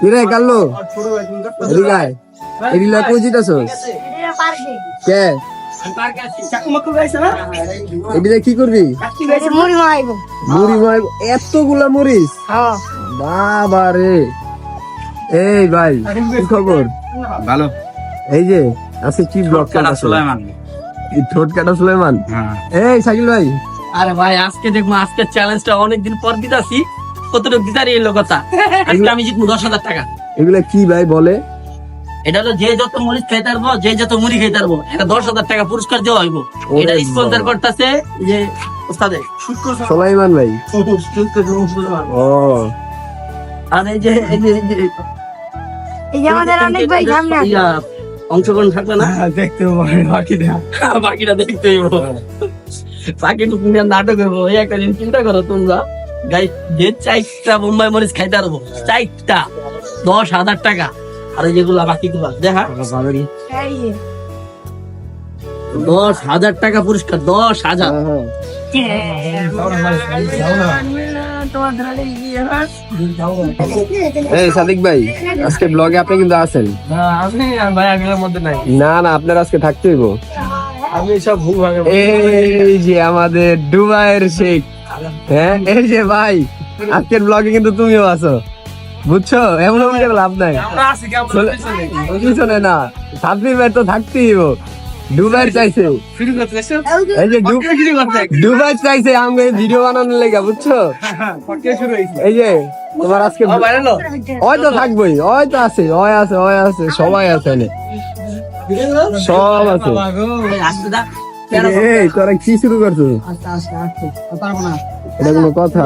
কিরে কাল্লো এদিকে আয়। এদিকে কই জিতাছস কে? কি করবি? মুড়ি মাইব। মুড়ি মাই এতগুলা মরিস হ্যাঁ বাবা রে এই ভাই কি খবর? ভালো। এই যে আজকে কি ব্লগ কাটা সুলাইমান। এই ঠোঁট কাটা সুলেমান হ্যাঁ। এই সাকিল ভাই। আরে ভাই আজকে দেখব আজকে চ্যালেঞ্জটা অনেকদিন পর দিতাছি। কতটুকু দিতারি এলো কথা? আজকে আমি জিতবো দশ হাজার টাকা। এগুলা কি ভাই বলে? এটা হলো যে যত মরিচ পারব যে যত মুড়ি পারব এটা দশ হাজার টাকা পুরস্কার দেওয়া হইব। এটা স্পন্সর করতেছে যে ওস্তাদে। সুলাইমান ভাই। ও। আর এই যে এই যে- এই যে এই যে আমাদের অনেক ভাই সামনে অংশগ্রহণ থাকবে না? দেখতে বাকিটা। বাকিটা দেখতে হইব। বাকি নাটক হইব এই একটা দিন চিন্তা করো তোমরা। যে চারটা বোম্বাই মরিচ খাইতে পারব চারটা দশ হাজার টাকা। আর এই যেগুলা বাকি গুলা দেখা দশ হাজার টাকা পুরস্কার দশ হাজার। হাস। এই সাদিক ভাই আজকে ব্লগে আপনি কিন্তু আছেন। না না আপনার আজকে থাকতে হইব। আমি সব এই যে আমাদের দুবাইয়ের শেখ। হ্যাঁ? এই যে ভাই আজকের ব্লগে কিন্তু তুমিও আছো। বুঝছ? এমন হলে লাভ নাই। পিছনে না। তো থাকতেই দুবাই চাইছে। এই যে দুবাই চাইছে আমি ভিডিও বানানোর লেগে বুঝছ? এই যে তোমার আজকে ওই তো থাকবোই ওই তো আছে ওই আছে ওই আছে সবাই আছে সব আছে। এই তোরা কি শুরু করছ? এটা কোনো কথা?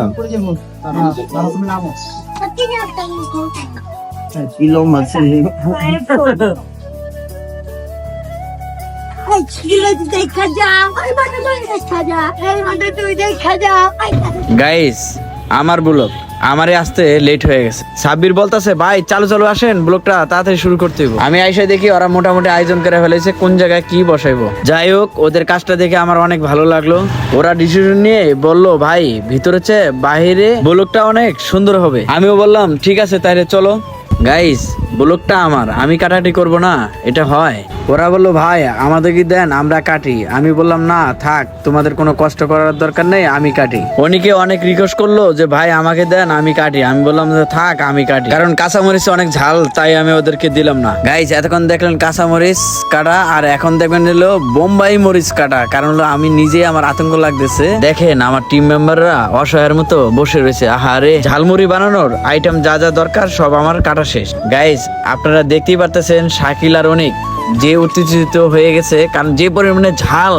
এই ছিল তুই দেখা যা। এই মানে তুই দেখা যা। এই মানে তুই দেখা যা। গাইস আমার ব্লগ আমারে আসতে লেট হয়ে গেছে। সাব্বির বলতাছে, ভাই, চালু চালু আসেন, ব্লগটা তাড়াতাড়ি শুরু করতে হইব। আমি আইসা দেখি ওরা মোটামুটি আয়োজন করে ফেলেছে, কোন জায়গায় কি বসাইবো। যাই হোক, ওদের কাজটা দেখে আমার অনেক ভালো লাগল। ওরা ডিসিশন নিয়ে বলল, ভাই, ভিতরে চেয়ে বাহিরে ব্লগটা অনেক সুন্দর হবে। আমিও বললাম, ঠিক আছে, তাইলে চলো। গাইস ব্লগটা আমার, আমি কাটাটি করব না, এটা হয়। ওরা বলল, ভাই আমাদের কি দেন, আমরা কাটি। আমি বললাম, না, থাক, তোমাদের কোনো কষ্ট করার দরকার নেই, আমি কাটি। অনেকে অনেক রিকোয়েস্ট করল যে, ভাই, আমাকে দেন, আমি কাটি। আমি বললাম যে, থাক, আমি কাটি। কারণ কাঁচামরিচ অনেক ঝাল, তাই আমি ওদেরকে দিলাম না। গাইস এতক্ষণ দেখলেন কাঁচামরিচ কাটা, আর এখন দেখবেন হলো বোম্বাই মরিচ কাটা। কারণ হলো, আমি নিজে আমার আতঙ্ক লাগতেছে। দেখেন, আমার টিম মেম্বাররা অসহায়ের মতো বসে রয়েছে। আহারে ঝালমুড়ি বানানোর আইটেম যা যা দরকার, সব আমার কাটা শেষ। গাইস আপনারা দেখতেই পারতেছেন, শাকিল আর অনেক যে উত্তেজিত হয়ে গেছে, কারণ যে পরিমাণে ঝাল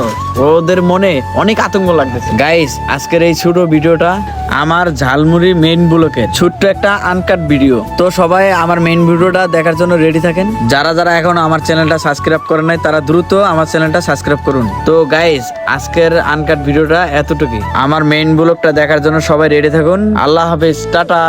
ওদের মনে অনেক আতঙ্ক লাগতেছে। গাইস আজকের এই ছোট ভিডিওটা আমার ঝালমুড়ি মেইন ব্লকের ছোট্ট একটা আনকাট ভিডিও তো সবাই আমার মেইন ভিডিওটা দেখার জন্য রেডি থাকেন। যারা যারা এখন আমার চ্যানেলটা সাবস্ক্রাইব করে নাই, তারা দ্রুত আমার চ্যানেলটা সাবস্ক্রাইব করুন। তো গাইস আজকের আনকাট ভিডিওটা এতটুকুই। আমার মেইন ব্লগটা দেখার জন্য সবাই রেডি থাকুন। আল্লাহ হাফেজ, টাটা।